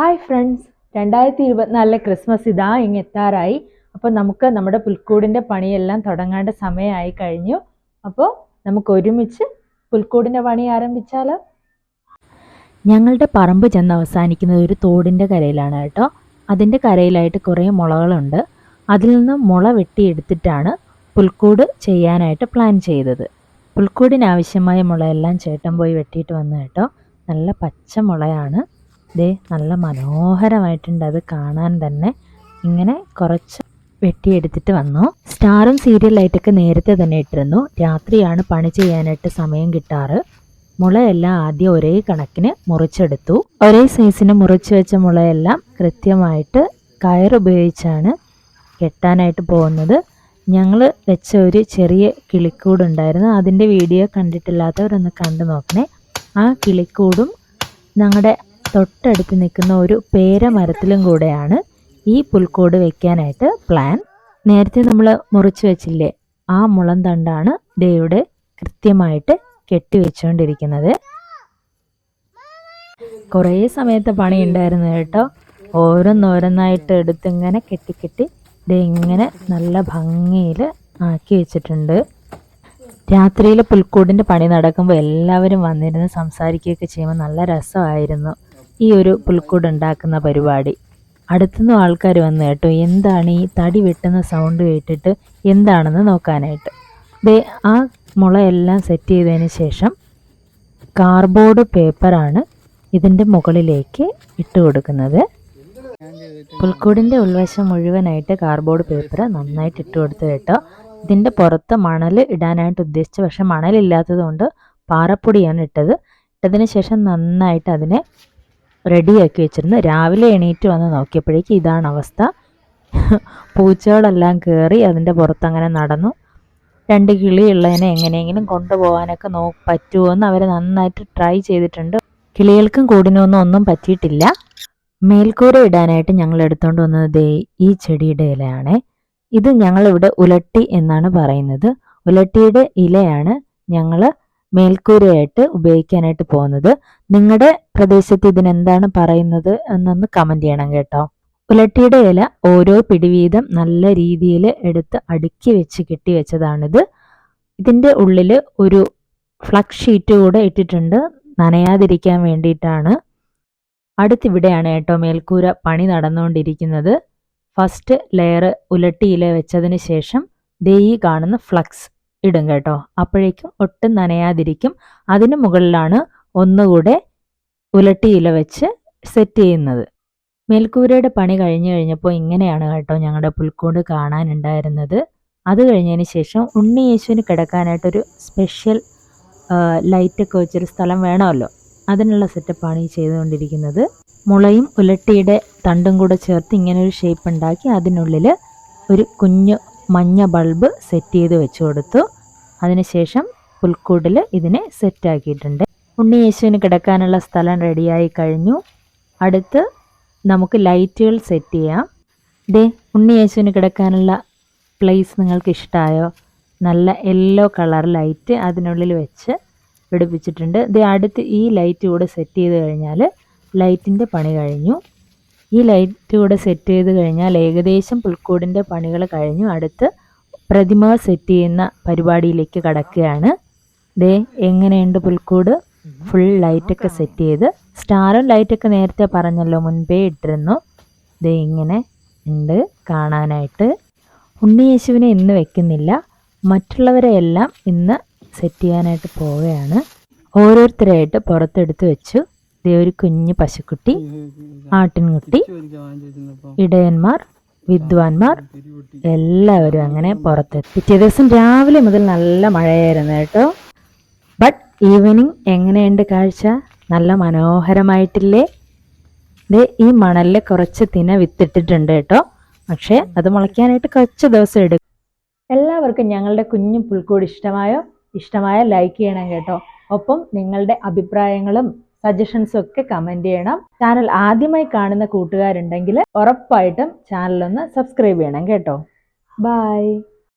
Hi friends രണ്ടായിരത്തി ഇരുപത്തിനാലിലെ Christmas ഇതാ ഇങ്ങ് എത്താറായി. അപ്പോൾ നമുക്ക് നമ്മുടെ പുൽക്കൂടിന്റെ പണിയെല്ലാം തുടങ്ങേണ്ട സമയമായി കഴിഞ്ഞു. അപ്പോൾ നമുക്ക് ഒരുമിച്ച് പുൽക്കൂടിന്റെ പണി ആരംഭിച്ചാലോ? ഞങ്ങളുടെ പറമ്പ് ചെന്ന് അവസാനിക്കുന്നത് ഒരു തോടിന്റെ കരയിലാണ് കേട്ടോ. അതിന്റെ കരയിലായിട്ട് കുറേ മുളകളുണ്ട്. അതിൽ നിന്ന് മുള വെട്ടിയെടുത്തിട്ടാണ് പുൽക്കൂട് ചെയ്യാനായിട്ട് പ്ലാൻ ചെയ്തത്. പുൽക്കൂടിനാവശ്യമായ മുളയെല്ലാം ചേട്ടൻ പോയി വെട്ടിയിട്ട് വന്നു കേട്ടോ. നല്ല പച്ച മുളയാണ്. ദേ നല്ല മനോഹരമായിട്ടുണ്ട്. അത് കാണാൻ തന്നെ ഇങ്ങനെ കുറച്ച് വെട്ടിയെടുത്തിട്ട് വന്നു. സ്റ്റാറും സീരിയൽ ലൈറ്റൊക്കെ നേരത്തെ തന്നെ ഇട്ടിരുന്നു. രാത്രിയാണ് പണി ചെയ്യാനായിട്ട് സമയം കിട്ടാറ്. മുളയെല്ലാം ആദ്യം ഒരേ കണക്കിന് മുറിച്ചെടുത്തു. ഒരേ സൈസിന് മുറിച്ച് വെച്ച മുളയെല്ലാം കൃത്യമായിട്ട് കയറുപയോഗിച്ചാണ് കെട്ടാനായിട്ട് പോകുന്നത്. ഞങ്ങൾ വെച്ച ഒരു ചെറിയ കിളിക്കൂടുണ്ടായിരുന്നു. അതിന്റെ വീഡിയോ കണ്ടിട്ടില്ലാത്തവരൊന്ന് കണ്ടു നോക്കണേ. ആ കിളിക്കൂടും ഞങ്ങളുടെ തൊട്ടടുത്ത് നിൽക്കുന്ന ഒരു പേരമരത്തിലും കൂടെയാണ് ഈ പുൽക്കോട് വെക്കാനായിട്ട് പ്ലാൻ നേരത്തെ നമ്മൾ മുറിച്ച് വെച്ചില്ലേ ആ മുളം തണ്ടാണ് ദയുടെ കൃത്യമായിട്ട് കെട്ടിവെച്ചുകൊണ്ടിരിക്കുന്നത് കുറേ സമയത്തെ പണി ഉണ്ടായിരുന്നു കേട്ടോ. ഓരോന്നോരോന്നായിട്ട് എടുത്ത് ഇങ്ങനെ കെട്ടിക്കെട്ടി ദേ ഇങ്ങനെ നല്ല ഭംഗിയിൽ ആക്കി വെച്ചിട്ടുണ്ട്. രാത്രിയിൽ പുൽക്കൂടിന്റെ പണി നടക്കുമ്പോൾ എല്ലാവരും വന്നിരുന്ന് സംസാരിക്കുകയൊക്കെ ചെയ്യുമ്പോൾ നല്ല രസമായിരുന്നു. ഈ ഒരു പുൽക്കൂട് ഉണ്ടാക്കുന്ന പരിപാടി. അടുത്തുനിന്നും ആൾക്കാർ വന്നു കേട്ടോ എന്താണ് ഈ തടി വെട്ടുന്ന സൗണ്ട് കേട്ടിട്ട് എന്താണെന്ന് നോക്കാനായിട്ട്. ദേ ആ മുളയെല്ലാം സെറ്റ് ചെയ്തതിന് ശേഷം കാർബോർഡ് പേപ്പറാണ് ഇതിന്റെ മുകളിലേക്ക് ഇട്ട് കൊടുക്കുന്നത്. പുൽക്കൂടിന്റെ ഉൾവശം മുഴുവനായിട്ട് കാർബോർഡ് പേപ്പർ നന്നായിട്ട് ഇട്ട് കൊടുത്തു കേട്ടോ. ഇതിന്റെ പുറത്ത് മണൽ ഇടാനായിട്ട് ഉദ്ദേശിച്ചു പക്ഷേ മണലില്ലാത്തത് കൊണ്ട് പാറപ്പൊടിയാണ് ഇട്ടത്. ഇട്ടതിന് ശേഷം നന്നായിട്ട് അതിനെ റെഡിയാക്കി വെച്ചിരുന്നു. രാവിലെ എണീറ്റ് വന്ന് നോക്കിയപ്പോഴേക്കും ഇതാണ് അവസ്ഥ. പൂച്ചകളെല്ലാം കയറി അതിന്റെ പുറത്തങ്ങനെ നടന്നു. രണ്ട് കിളിയുള്ളതിനെ എങ്ങനെയെങ്കിലും കൊണ്ടുപോകാനൊക്കെ നോ പറ്റുമോ എന്ന് അവർ നന്നായിട്ട് ട്രൈ ചെയ്തിട്ടുണ്ട്. കിളികൾക്കും കൂടിനൊന്നും ഒന്നും പറ്റിയിട്ടില്ല. മേൽക്കൂര ഇടാനായിട്ട് ഞങ്ങൾ എടുത്തുകൊണ്ട് വന്നത് ദേ ഈ ചെടിയുടെ ഇലയാണ്. ഇത് ഞങ്ങളിവിടെ ഉലട്ടി എന്നാണ് പറയുന്നത്. ഉലട്ടിയുടെ ഇലയാണ് ഞങ്ങൾ മേൽക്കൂരയായിട്ട് ഉപയോഗിക്കാനായിട്ട് പോകുന്നത്. നിങ്ങളുടെ പ്രദേശത്ത് ഇതിനെന്താണ് പറയുന്നത് എന്നൊന്ന് കമന്റ് ചെയ്യണം കേട്ടോ. ഉലട്ടിയുടെ ഇല ഓരോ പിടിവീതം നല്ല രീതിയിൽ എടുത്ത് അടുക്കി വെച്ച് കെട്ടി വെച്ചതാണിത്. ഇതിന്റെ ഉള്ളിൽ ഒരു ഫ്ലക്സ് ഷീറ്റ് കൂടെ ഇട്ടിട്ടുണ്ട്. നനയാതിരിക്കാൻ വേണ്ടിയിട്ടാണ്. അടുത്തിവിടെയാണ് കേട്ടോ മേൽക്കൂര പണി നടന്നുകൊണ്ടിരിക്കുന്നത്. ഫസ്റ്റ് ലെയർ ഉലട്ടിയില വെച്ചതിന് ശേഷം ദേ കാണുന്ന ഫ്ലക്സ് ഇടും കേട്ടോ. അപ്പോഴേക്കും ഒട്ടും നനയാതിരിക്കും. അതിന് മുകളിലാണ് ഒന്നുകൂടെ ഉലട്ടിയില വെച്ച് സെറ്റ് ചെയ്യുന്നത്. മേൽക്കൂരയുടെ പണി കഴിഞ്ഞു കഴിഞ്ഞപ്പോൾ ഇങ്ങനെയാണ് കേട്ടോ ഞങ്ങളുടെ പുൽക്കൂട് കാണാനുണ്ടായിരുന്നത്. അത് കഴിഞ്ഞതിന് ശേഷം ഉണ്ണി യേശുവിന് കിടക്കാനായിട്ടൊരു സ്പെഷ്യൽ ലൈറ്റൊക്കെ വെച്ചൊരു സ്ഥലം വേണമല്ലോ. അതിനുള്ള സെറ്റപ്പാണ് ഈ ചെയ്തുകൊണ്ടിരിക്കുന്നത്. മുളയും ഉലട്ടിയുടെ തണ്ടും കൂടെ ചേർത്ത് ഇങ്ങനെ ഒരു ഷേപ്പ് ഉണ്ടാക്കി അതിനുള്ളിൽ ഒരു കുഞ്ഞു മഞ്ഞ ബൾബ് സെറ്റ് ചെയ്ത് വെച്ച് കൊടുത്തു. അതിനുശേഷം പുൽക്കൂടിൽ ഇതിനെ സെറ്റാക്കിയിട്ടുണ്ട് ഉണ്ണി യേശുവിന് കിടക്കാനുള്ള സ്ഥലം റെഡിയായി കഴിഞ്ഞു. അടുത്ത് നമുക്ക് ലൈറ്റുകൾ സെറ്റ് ചെയ്യാം. ദേ ഉണ്ണി യേശുവിന് കിടക്കാനുള്ള പ്ലേസ് നിങ്ങൾക്ക് ഇഷ്ടമായോ നല്ല യെല്ലോ കളർ ലൈറ്റ് അതിനുള്ളിൽ വെച്ച് പിടിപ്പിച്ചിട്ടുണ്ട്. ദേ അടുത്ത് ഈ ലൈറ്റ് കൂടെ സെറ്റ് ചെയ്ത് കഴിഞ്ഞാൽ ലൈറ്റിന്റെ പണി കഴിഞ്ഞു. ഈ ലൈറ്റ് കൂടെ സെറ്റ് ചെയ്ത് കഴിഞ്ഞാൽ ഏകദേശം പുൽക്കൂടിന്റെ പണികൾ കഴിഞ്ഞു. അടുത്ത് പ്രതിമ സെറ്റ് ചെയ്യുന്ന പരിപാടിയിലേക്ക് കടക്കുകയാണ്. ദേ എങ്ങനെയുണ്ട് പുൽക്കൂട്? ഫുൾ ലൈറ്റൊക്കെ സെറ്റ് ചെയ്ത്. സ്റ്റാറും ലൈറ്റൊക്കെ നേരത്തെ പറഞ്ഞല്ലോ മുൻപേ ഇട്ടിരുന്നു. ദേ ഇങ്ങനെ ഉണ്ട് കാണാനായിട്ട്. ഉണ്ണിയേശുവിനെ ഇന്ന് വെക്കുന്നില്ല. മറ്റുള്ളവരെ എല്ലാം ഇന്ന് സെറ്റ് ചെയ്യാനായിട്ട് പോവുകയാണ്. ഓരോരുത്തരായിട്ട് പുറത്തെടുത്ത് വെച്ചു. ദേ ഒരു കുഞ്ഞു പശുക്കുട്ടി. ആട്ടിൻകുട്ടി ഇടയന്മാർ വിദ്വാൻമാർ എല്ലാവരും അങ്ങനെ പുറത്തെത്തി. പിറ്റേ ദിവസം രാവിലെ മുതൽ നല്ല മഴയായിരുന്നു കേട്ടോ. ബട്ട് ഈവനിങ് എങ്ങനെയുണ്ട് കാഴ്ച? നല്ല മനോഹരമായിട്ടില്ലേ? ദേ ഈ മണലിൽ കുറച്ച് തിന വിത്തിട്ടിട്ടുണ്ട് കേട്ടോ. പക്ഷേ അത് മുളയ്ക്കാനായിട്ട് കുറച്ച് ദിവസം എടുക്കും. എല്ലാവർക്കും ഞങ്ങളുടെ കുഞ്ഞു പുൽക്കൂട് ഇഷ്ടമായോ? ഇഷ്ടമായ ലൈക്ക് ചെയ്യണം കേട്ടോ. ഒപ്പം നിങ്ങളുടെ അഭിപ്രായങ്ങളും സജഷൻസും ഒക്കെ കമന്റ് ചെയ്യണം. ചാനൽ ആദ്യമായി കാണുന്ന കൂട്ടുകാരുണ്ടെങ്കിൽ ഉറപ്പായിട്ടും ചാനലൊന്ന് സബ്സ്ക്രൈബ് ചെയ്യണം കേട്ടോ. ബായ്